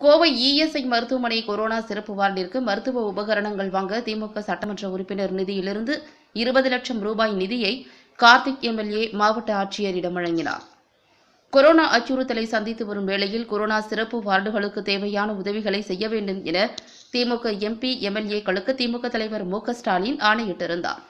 Kovai ESI மருத்துவமனை corona சிறப்பு வார்டிற்கு மருத்துவ உபகரணங்கள் வாங்க திமுக சட்டமன்ற உறுப்பினர் நிதியிலிருந்து இருபது லட்சம் ரூபாய் நிதியை கார்த்திக் எம்எல்ஏ மாவட்ட ஆட்சியரிடம் வழங்கினார். கொரோனா அச்சுறுத்தலை சந்தித்து வரும் வேளையில் கொரோனா சிறப்பு வார்டுகளுக்கு தேவையான உதவிகளை செய்ய வேண்டும் என திமுக எம்பி எம்எல்ஏக்களுக்கு திமுக தலைவர் மு ஸ்டாலின் ஆணையிட்டிருந்தார்.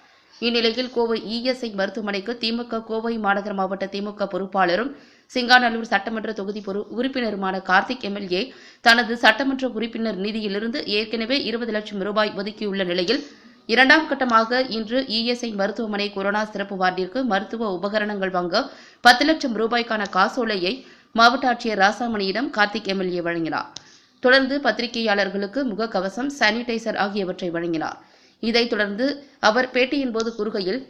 இந்நிலையில் கோவை இஎஸ்ஐ மருத்துவமனைக்கு திமுக கோவை மாநகர மாவட்ட திமுக பொறுப்பாளரும் சிங்காநல்லூர் சட்டமன்ற தொகுதி பொறு உறுப்பினருமான கார்த்திக் எம்எல்ஏ தனது சட்டமன்ற உறுப்பினர் நிதியிலிருந்து ஏற்கனவே இருபது லட்சம் ரூபாய் ஒதுக்கியுள்ள நிலையில் இரண்டாம் கட்டமாக இன்று இஎஸ்ஐ மருத்துவமனை கொரோனா சிறப்பு வார்டிற்கு மருத்துவ உபகரணங்கள் வாங்க பத்து லட்சம் ரூபாய்க்கான காசோலையை மாவட்ட ஆட்சியர் ராசாமணியிடம் கார்த்திக் எம்எல்ஏ வழங்கினார். தொடர்ந்து பத்திரிகையாளர்களுக்கு முகக்கவசம் சானிடைசர் ஆகியவற்றை வழங்கினார். இதைத் தொடர்ந்து அவர் பேட்டியின் போது கூறுகையில்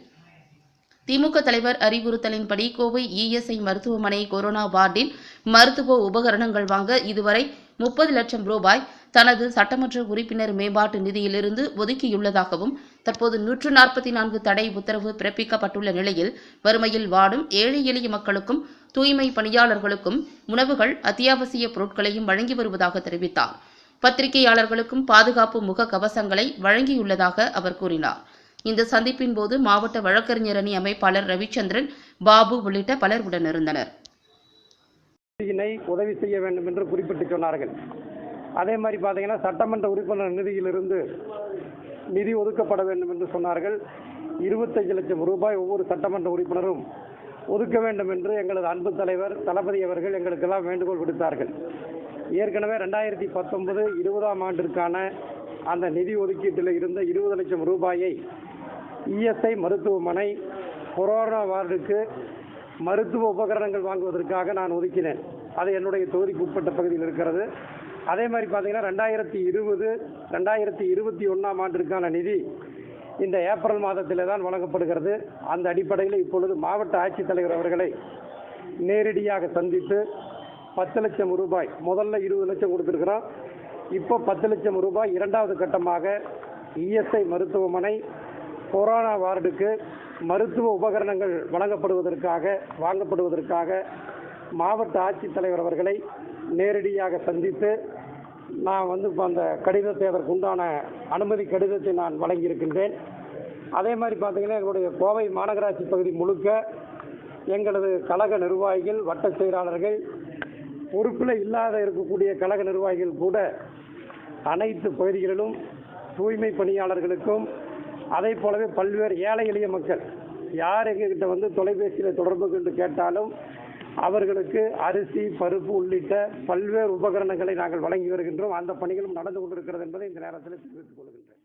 திமுக தலைவர் அறிவுறுத்தலின்படி கோவை இஎஸ்ஐ மருத்துவமனை கொரோனா வார்டில் மருத்துவ உபகரணங்கள் வாங்க இதுவரை முப்பது லட்சம் ரூபாய் தனது சட்டமன்ற உறுப்பினர் மேம்பாட்டு நிதியிலிருந்து ஒதுக்கியுள்ளதாகவும் தற்போது நூற்று நாற்பத்தி நான்கு தடை உத்தரவு பிறப்பிக்கப்பட்டுள்ள நிலையில் வறுமையில் வாடும் ஏழை எளிய மக்களுக்கும் தூய்மை பணியாளர்களுக்கும் உணவுகள் அத்தியாவசிய பொருட்களையும் வழங்கி வருவதாக தெரிவித்தார். பத்திரிகையாளர்களுக்கும் பாதுகாப்பு முக கவசங்களை வழங்கியுள்ளதாக அவர் கூறினார். இந்த சந்திப்பின் போது மாவட்ட வழக்கறிஞர் அணி அமைப்பாளர் ரவிச்சந்திரன் பாபு உள்ளிட்ட பலர் உடனிருந்தனர். உதவி செய்ய வேண்டும் என்று குறிப்பிட்டு சொன்னார்கள். அதே மாதிரி பார்த்தீங்கன்னா சட்டமன்ற உறுப்பினர் நிதியிலிருந்து நிதி ஒதுக்கப்பட வேண்டும் என்று சொன்னார்கள். இருபத்தஞ்சு லட்சம் ரூபாய் ஒவ்வொரு சட்டமன்ற உறுப்பினரும் ஒதுக்க வேண்டும் என்று எங்களது அன்பு தலைவர் தளபதி அவர்கள் எங்களுக்கெல்லாம் வேண்டுகோள் விடுத்தார்கள். ஏற்கனவே ரெண்டாயிரத்தி பத்தொன்பது இருபதாம் ஆண்டிற்கான அந்த நிதி ஒதுக்கீட்டில் இருந்த இருபது லட்சம் ரூபாயை இஎஸ்ஐ மருத்துவமனை கொரோனா வார்டுக்கு மருத்துவ உபகரணங்கள் வாங்குவதற்காக நான் ஒதுக்கினேன். அது என்னுடைய தொகுதிக்கு உட்பட்ட பகுதியில் இருக்கிறது. அதே மாதிரி பார்த்தீங்கன்னா ரெண்டாயிரத்தி இருபது ரெண்டாயிரத்தி இருபத்தி ஒன்றாம் ஆண்டிற்கான நிதி இந்த ஏப்ரல் மாதத்தில் தான் வழங்கப்படுகிறது. அந்த அடிப்படையில் இப்பொழுது மாவட்ட ஆட்சித்தலைவர் அவர்களை நேரடியாக சந்தித்து பத்து லட்சம் ரூபாய் முதல்ல இருபது லட்சம் கொடுத்துருக்குறோம். இப்போ பத்து லட்சம் ரூபாய் இரண்டாவது கட்டமாக இஎஸ்ஐ மருத்துவமனை கொரோனா வார்டுக்கு மருத்துவ உபகரணங்கள் வழங்கப்படுவதற்காக வாங்கப்படுவதற்காக மாவட்ட ஆட்சித்தலைவர் அவர்களை நேரடியாக சந்தித்து நான் வந்து இப்போ அந்த கடிதத்தை அதற்கு உண்டான அனுமதி கடிதத்தை நான் வழங்கியிருக்கின்றேன். அதே மாதிரி பார்த்தீங்கன்னா எங்களுடைய கோவை மாநகராட்சி பகுதி முழுக்க எங்களது கழக நிர்வாகிகள் வட்ட செயலாளர்கள் பொறுப்பில் இல்லாத இருக்கக்கூடிய கழக நிர்வாகிகள் கூட அனைத்து பகுதிகளிலும் தூய்மை பணியாளர்களுக்கும் அதை போலவே பல்வேறு ஏழை எளிய மக்கள் யார் எங்ககிட்ட வந்து தொலைபேசியில் தொடர்பு கொண்டு கேட்டாலும் அவர்களுக்கு அரிசி பருப்பு உள்ளிட்ட பல்வேறு உபகரணங்களை நாங்கள் வழங்கி வருகின்றோம். அந்த பணிகளும் நடந்து கொண்டிருக்கிறது என்பதை இந்த நேரத்தில் தெரிவித்துக் கொள்கின்றேன்.